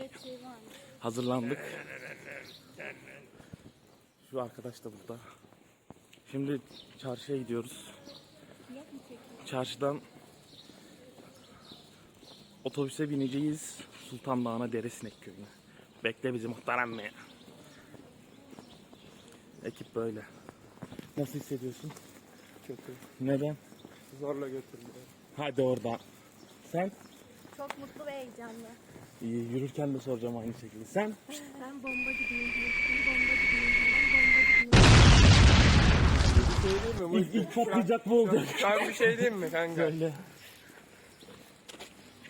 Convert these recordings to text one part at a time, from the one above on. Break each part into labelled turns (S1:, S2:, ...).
S1: Evet şey?
S2: Hazırlandık. Şu arkadaş da burada. Şimdi çarşıya gidiyoruz. Çarşıdan otobüse bineceğiz. Sultan Dağı'na Deresinek köyüne. Bekle bizi muhterem mi? Ekip böyle. Nasıl hissediyorsun?
S3: Kötü.
S2: Neden?
S3: Zorla götürdüler.
S2: Hadi orada. Sen?
S1: Çok mutlu ve heyecanlı.
S2: İyi, yürürken de soracağım aynı şekilde. Sen?
S1: Ben bomba gibiyim. Ben bomba gibiyim. Ben bomba gibiyim.
S3: Bir şey diyeyim mi?
S2: İlk, ilk patlayacak bu olacak.
S3: Ben bir şey diyeyim mi kanka?
S2: Böyle.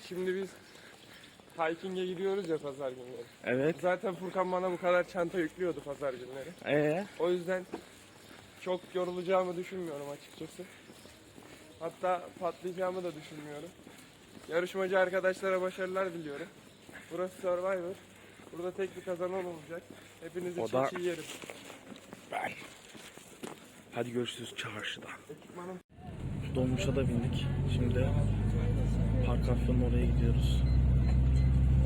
S3: Şimdi biz hiking'e gidiyoruz ya pazar günleri.
S2: Evet.
S3: Zaten Furkan bana bu kadar çanta yüklüyordu pazar günleri.
S2: Ee,
S3: O yüzden çok yorulacağımı düşünmüyorum açıkçası. Hatta patlayacağımı da düşünmüyorum. Yarışmacı arkadaşlara başarılar diliyorum. Burası Survivor. Burada tek bir kazanan olacak. Hepinizi
S2: O da-
S3: çiğ çiğ yerim.
S2: ben. Hadi görüşürüz çarşıda.
S3: Ekipmanım
S2: Dolmuşa da bindik. Şimdi park afyonun oraya gidiyoruz.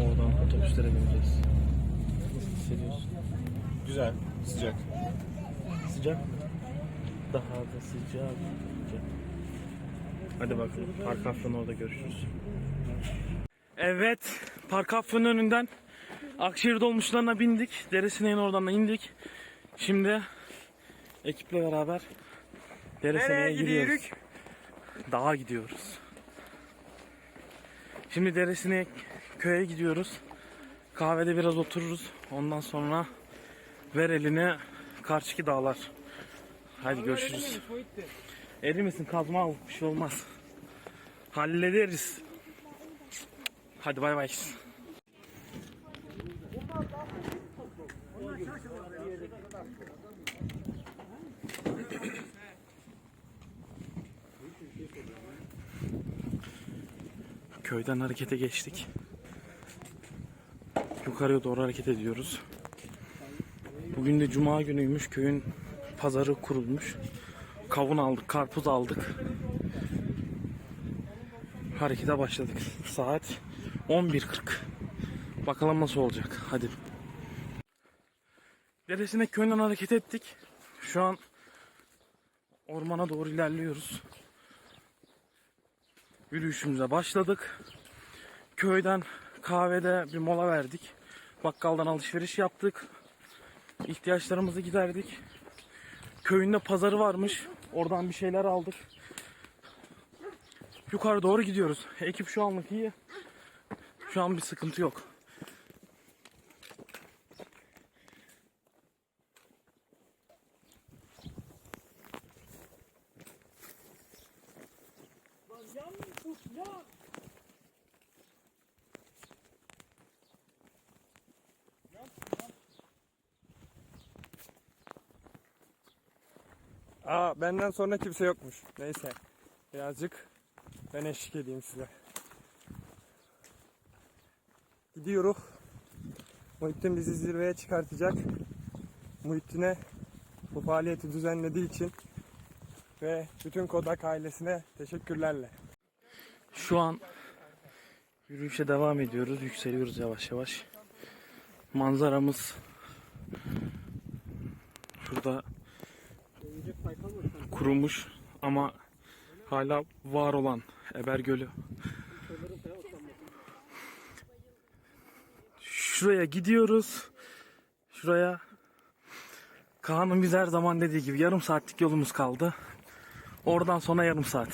S2: Oradan otobüslere bineceğiz. Nasıl hissediyorsun?
S4: Güzel, sıcak.
S2: Sıcak mı? Daha da sıcak. Sıcak. Hadi bakalım. Park afyonun orada görüşürüz. Evet. Park afyonun önünden Akşehir dolmuşlarına bindik. Deresineğin oradan da indik. Şimdi ekiple beraber Deresineğe
S3: Nereye
S2: giriyoruz.
S3: gidiyoruz?
S2: Dağa gidiyoruz. Şimdi Deresineğe köye gidiyoruz. Kahvede biraz otururuz. Ondan sonra ver eline karşıki dağlar. Hadi görüşürüz. Eri misin kazma al bir şey olmaz. Hallederiz. Hadi bay bay. Köyden harekete geçtik. Yukarıya doğru hareket ediyoruz. Bugün de cuma günüymüş. Köyün pazarı kurulmuş. Kavun aldık, karpuz aldık. Harekete başladık. Saat 11.40. Bakalım nasıl olacak. Hadi. Deresine köyden hareket ettik. Şu an ormana doğru ilerliyoruz. Yürüyüşümüze başladık. Köyden kahvede bir mola verdik. Bakkaldan alışveriş yaptık. İhtiyaçlarımızı giderdik. Köyünde pazarı varmış. Oradan bir şeyler aldık. Yukarı doğru gidiyoruz. Ekip şu anlık iyi. Şu an bir sıkıntı yok.
S3: Aa benden sonra kimse yokmuş. Neyse. Birazcık ben eşlik edeyim size. Gidiyoruz. Muhittin bizi zirveye çıkartacak. Muhittin'e bu faaliyeti düzenlediği için ve bütün Kodak ailesine teşekkürlerle.
S2: Şu an yürüyüşe devam ediyoruz. Yükseliyoruz yavaş yavaş. Manzaramız şurada kurumuş ama hala var olan Eber Gölü. Şuraya gidiyoruz. Şuraya Kaan'ın biz her zaman dediği gibi yarım saatlik yolumuz kaldı. Oradan sonra yarım saat.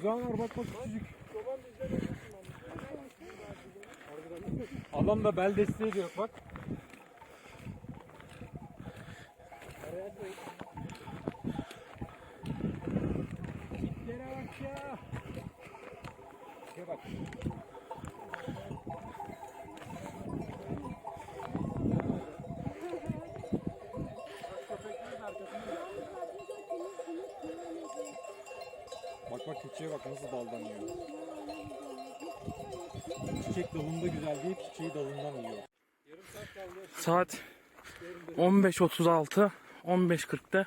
S4: Güzel var bak bak küçücük. Adam da bel desteği ya. Şuraya bak. Çiçeğe bak nasıl daldanıyor. Çiçek dalında güzel değil, çiçeği dalından yiyor.
S2: Saat 15.36, 15.40'da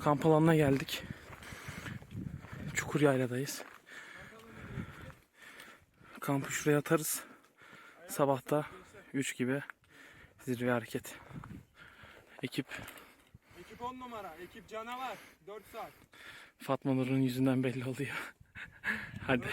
S2: kamp alanına geldik. Çukur Yayla'dayız. Kampı şuraya atarız. Sabahta 3 gibi zirve hareket. Ekip.
S3: Ekip 10 numara, ekip canavar. 4 saat.
S2: Fatma Nur'un yüzünden belli oluyor. Hadi.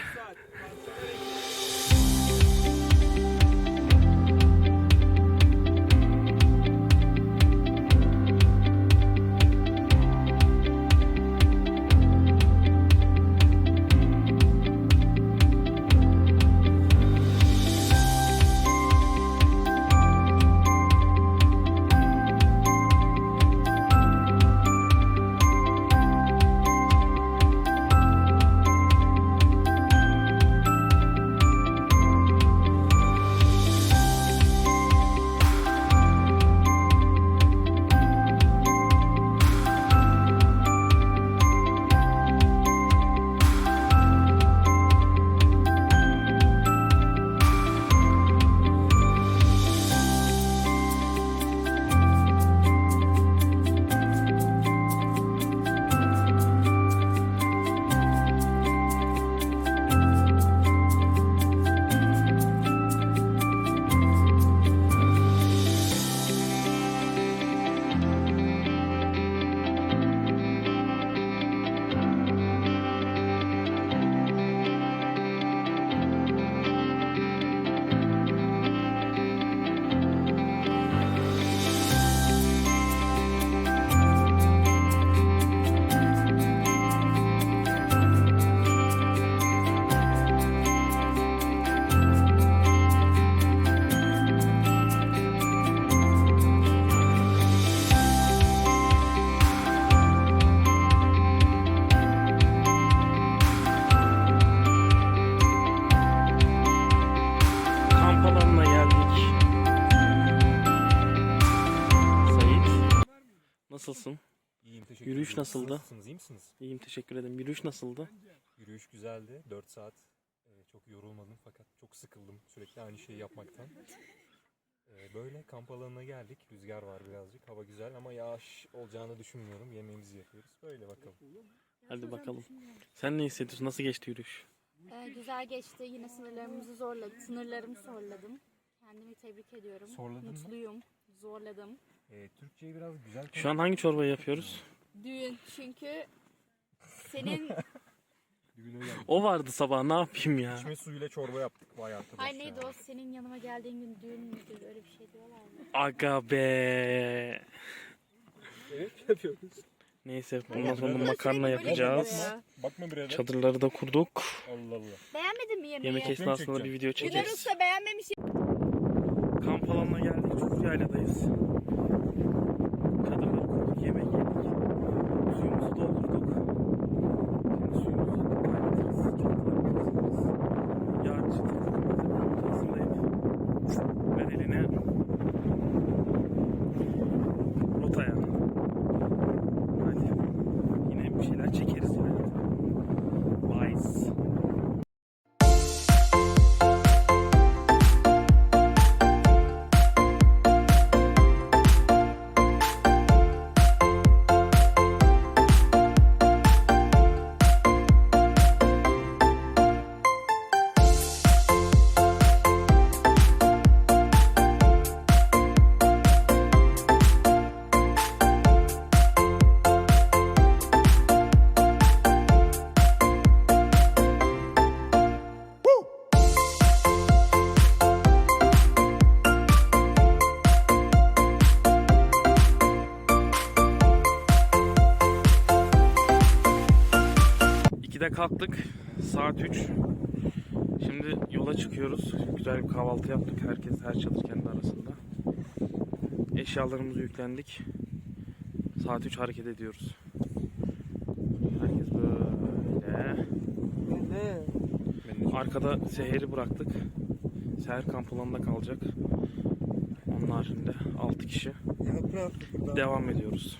S4: Teşekkür
S2: Yürüyüş
S4: ederim.
S2: nasıldı?
S4: Nasılsınız iyi misiniz?
S2: İyiyim teşekkür ederim. Yürüyüş nasıldı?
S4: Yürüyüş güzeldi. 4 saat. Ee, çok yorulmadım fakat çok sıkıldım sürekli aynı şeyi yapmaktan. Ee, böyle kamp alanına geldik. Rüzgar var birazcık. Hava güzel ama yağış olacağını düşünmüyorum. Yemeğimizi yapıyoruz. Böyle bakalım.
S2: Hadi bakalım. Sen ne hissediyorsun? Nasıl geçti yürüyüş?
S1: Ee, güzel geçti. Yine sınırlarımızı zorladım. Sınırlarımı zorladım. Kendimi tebrik ediyorum.
S4: Zorladın mı?
S1: Mutluyum. Zorladım.
S4: Ee, Türkçeyi biraz güzel
S2: Şu an hangi çorbayı yapıyoruz?
S1: Düğün çünkü senin
S4: Düğüne geldik.
S2: O vardı sabah ne yapayım ya?
S4: İçme suyuyla çorba yaptık vay arkadaş
S1: Ay neydi
S4: ya.
S1: o senin yanıma geldiğin gün düğün müydü öyle bir şey diyorlar mı?
S2: Aga be.
S4: Evet yapıyoruz.
S2: Neyse bundan sonra
S1: Burada
S2: makarna
S1: sürekli böyle
S2: yapacağız.
S1: gidiyor ya.
S4: Bakma birader.
S2: Çadırları da kurduk.
S4: Allah Allah.
S1: Beğenmedin mi yemeği?
S2: Yemek esnasında bir video
S1: Güner
S2: çekeriz.
S1: Usta beğenmemiş.
S2: Kamp alanına geldik. Çukur yayladayız. 3. Şimdi yola çıkıyoruz. Güzel bir kahvaltı yaptık. Herkes her çadır kendi arasında. Eşyalarımızı yüklendik. Saat 3 hareket ediyoruz. Herkes böyle. Arkada seheri bıraktık. Seher kamp alanında kalacak. Onun haricinde 6 kişi. Devam ediyoruz.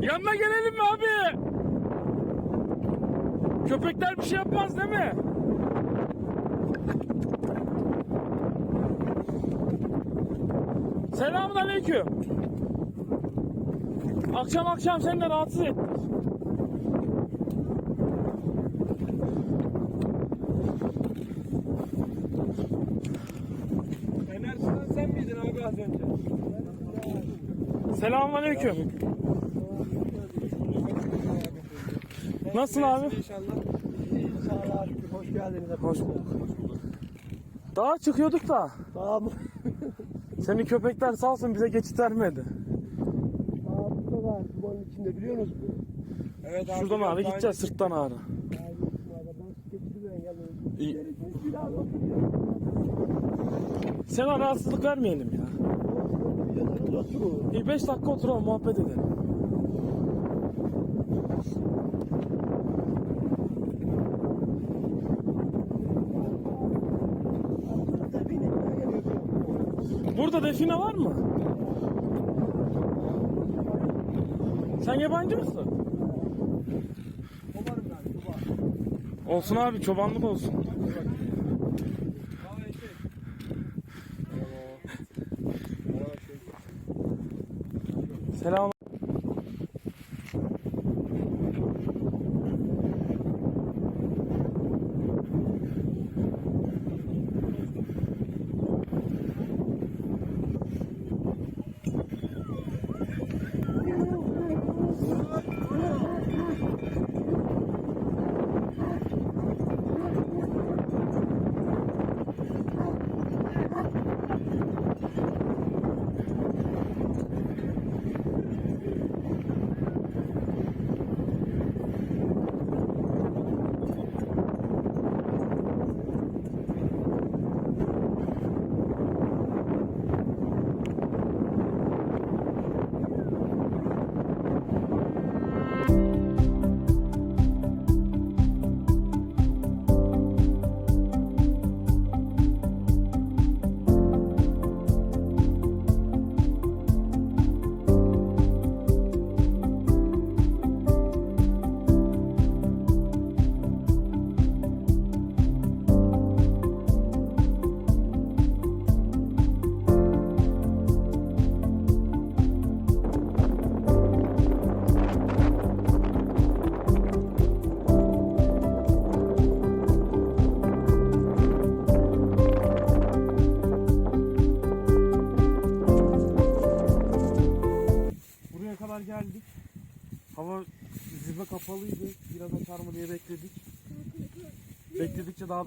S2: Yanına gelelim mi abi? Köpekler bir şey yapmaz değil mi? Selamun aleyküm. Akşam akşam seni de rahatsız ettim.
S3: Enerjiden sen miydin abi az önce?
S2: Selamun aleyküm. Nasılsın abi?
S3: İnşallah.
S5: Sağ şükür hoş geldiniz.
S2: Hoş bulduk. Dağa çıkıyorduk da
S5: Tamam.
S2: senin köpekler sağ olsun bize geçit vermedi.
S5: Daha bu kadar dumanın içinde biliyor musunuz?
S3: Evet abi.
S2: Şuradan ağrı
S3: daha
S2: gideceğiz sırttan ağrı. İyi. Sana rahatsızlık vermeyelim ya. İyi 5 dakika oturalım muhabbet edelim. Burada define var mı? Sen yabancı mısın? Olsun abi çobanlık olsun.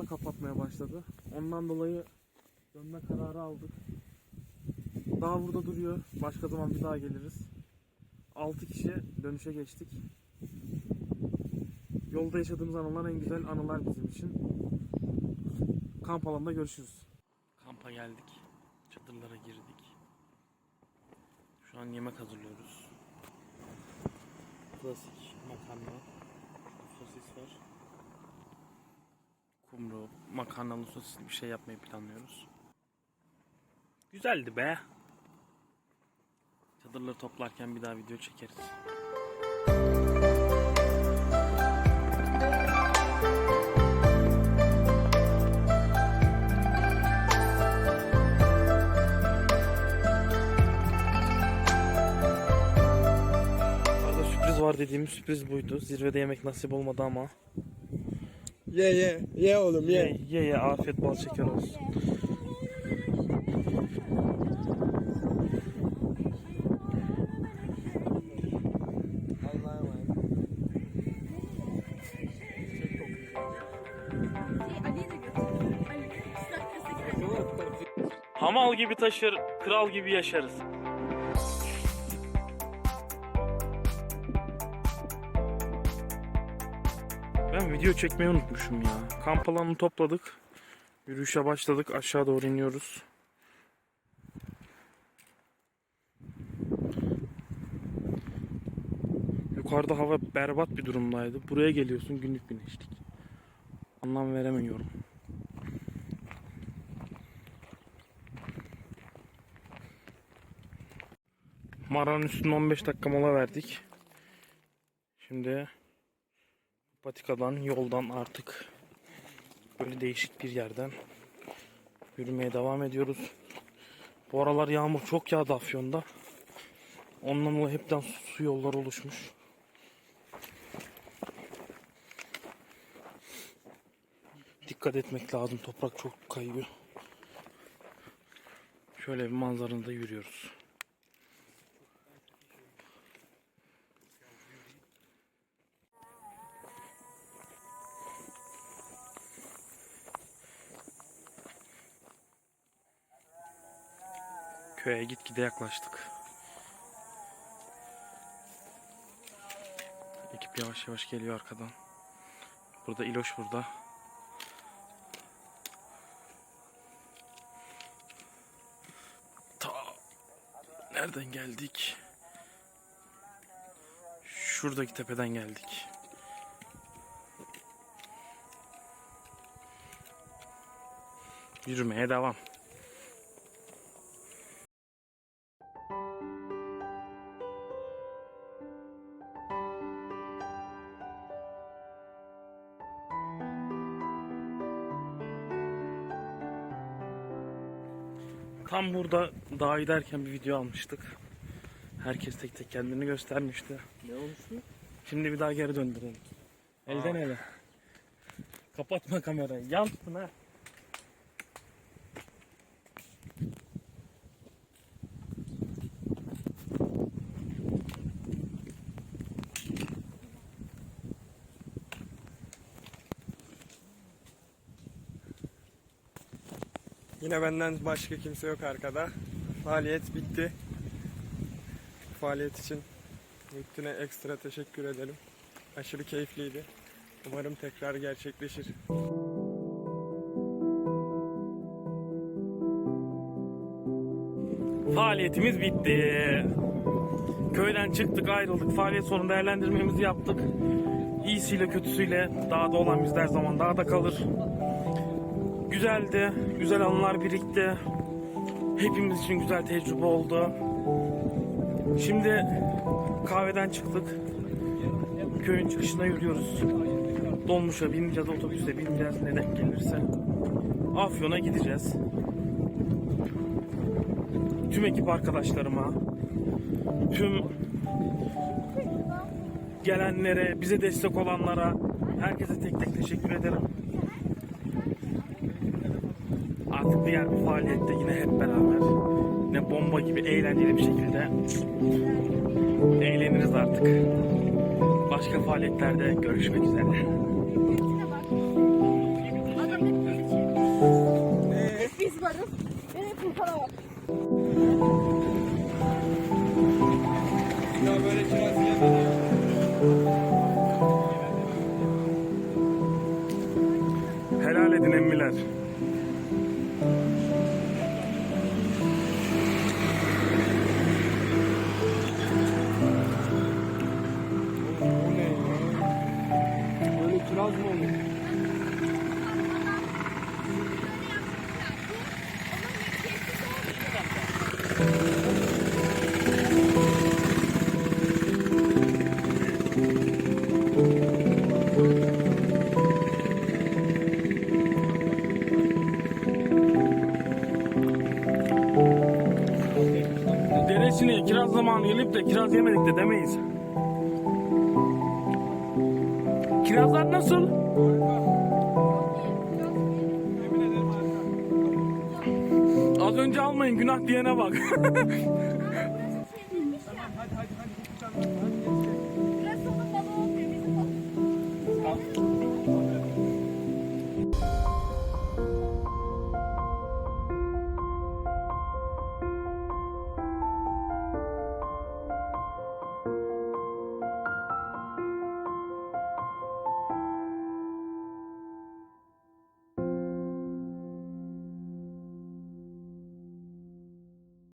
S2: Kapatmaya başladı. Ondan dolayı dönme kararı aldık. Daha burada duruyor. Başka zaman bir daha geliriz. 6 kişi dönüşe geçtik. Yolda yaşadığımız anılar en güzel anılar bizim için. Kamp alanında görüşürüz. Kampa geldik. Çadırlara girdik. Şu an yemek hazırlıyoruz. Klasik makarna. Sosis var. Kumru, makarnalı sosisli bir şey yapmayı planlıyoruz. Güzeldi be. Çadırları toplarken bir daha video çekeriz. Var dediğimiz sürpriz buydu. Zirvede yemek nasip olmadı ama.
S3: Ye ye. Ye oğlum ye.
S2: Ye ye, ye afiyet bal şeker olsun. Hamal gibi taşır, kral gibi yaşarız. Video çekmeyi unutmuşum ya. Kamp alanını topladık. Yürüyüşe başladık. Aşağı doğru iniyoruz. Yukarıda hava berbat bir durumdaydı. Buraya geliyorsun günlük güneşlik. Anlam veremiyorum. Maranın üstüne 15 dakika mola verdik. Şimdi patikadan, yoldan artık böyle değişik bir yerden yürümeye devam ediyoruz. Bu aralar yağmur çok yağdı Afyon'da. Ondan dolayı hepten su yolları oluşmuş. Dikkat etmek lazım. Toprak çok kayıyor. Şöyle bir manzarada yürüyoruz. Köye gitgide yaklaştık. Ekip yavaş yavaş geliyor arkadan. Burada İloş burada. Ta nereden geldik? Şuradaki tepeden geldik. Yürümeye devam. Tam burada dağa giderken bir video almıştık. Herkes tek tek kendini göstermişti.
S5: Ne olmuştu?
S2: Şimdi bir daha geri döndürelim. Elden ele. Kapatma kamerayı. Yan tutun ha.
S3: Yine benden başka kimse yok arkada. Faaliyet bitti. Faaliyet için Muhittin'e ekstra teşekkür edelim. Aşırı keyifliydi. Umarım tekrar gerçekleşir.
S2: Faaliyetimiz bitti. Köyden çıktık ayrıldık. Faaliyet sonu değerlendirmemizi yaptık. İyisiyle kötüsüyle dağda olan biz de her zaman dağda kalır. Güzeldi. Güzel anılar birikti. Hepimiz için güzel tecrübe oldu. Şimdi kahveden çıktık. Köyün çıkışına yürüyoruz. Dolmuşa bineceğiz, otobüse bineceğiz ne denk gelirse. Afyon'a gideceğiz. Tüm ekip arkadaşlarıma, tüm gelenlere, bize destek olanlara, herkese tek tek teşekkür ederim. Artık diğer bir faaliyette yine hep beraber, yine bomba gibi eğlenceli bir şekilde eğleniriz artık. Başka faaliyetlerde görüşmek üzere.
S3: Bu
S2: Kirazlar nasıl? Az önce almayın günah diyene bak.